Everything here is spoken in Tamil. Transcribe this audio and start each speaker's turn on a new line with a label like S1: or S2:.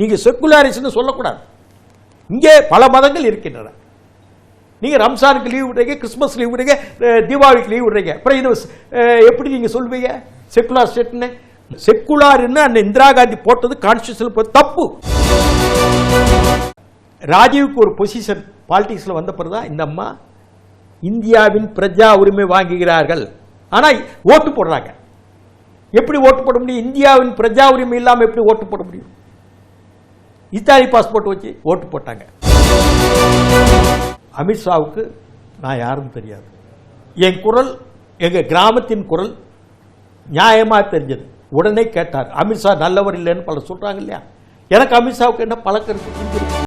S1: நீங்கள் செக்குலாரிஸ்ட்னு சொல்லக்கூடாது. இங்கே பல மதங்கள் இருக்கின்றன. நீங்கள் ரம்சானுக்கு லீவ் விடுறீங்க கிறிஸ்மஸ் லீவ் விடுறீங்க தீபாவளிக்கு லீவ் விடுறீங்க. அப்புறம் இது எப்படி நீங்கள் சொல்வீங்க? செக்குலார் ஸ்டேட்னு செக்குலார்னு அந்த இந்திரா காந்தி போட்டது கான்ஸ்டியூஷன் தப்பு. ராஜீவுக்கு ஒரு பொசிஷன் பாலிடிக்ஸில் வந்த பிறகு தான் இந்த அம்மா இந்தியாவின் பிரஜா உரிமை வாங்குகிறார்கள். ஆனால் ஓட்டு போடுறாங்க. எப்படி ஓட்டு போட முடியும்? இந்தியாவின் பிரஜா உரிமை இல்லாமல் எப்படி ஓட்டு போட முடியும்? இத்தாலி பாஸ்போர்ட் வச்சு ஓட்டு போட்டாங்க. அமித்ஷாவுக்கு நான் யாருன்னு தெரியாது. என் குரல் எங்கள் கிராமத்தின் குரல் நியாயமாக தெரிஞ்சது. உடனே கேட்டார் அமித்ஷா நல்லவர் இல்லைன்னு பல சொல்கிறாங்க இல்லையா? எனக்கு அமித்ஷாவுக்கு என்ன பழக்கம் இருக்கு?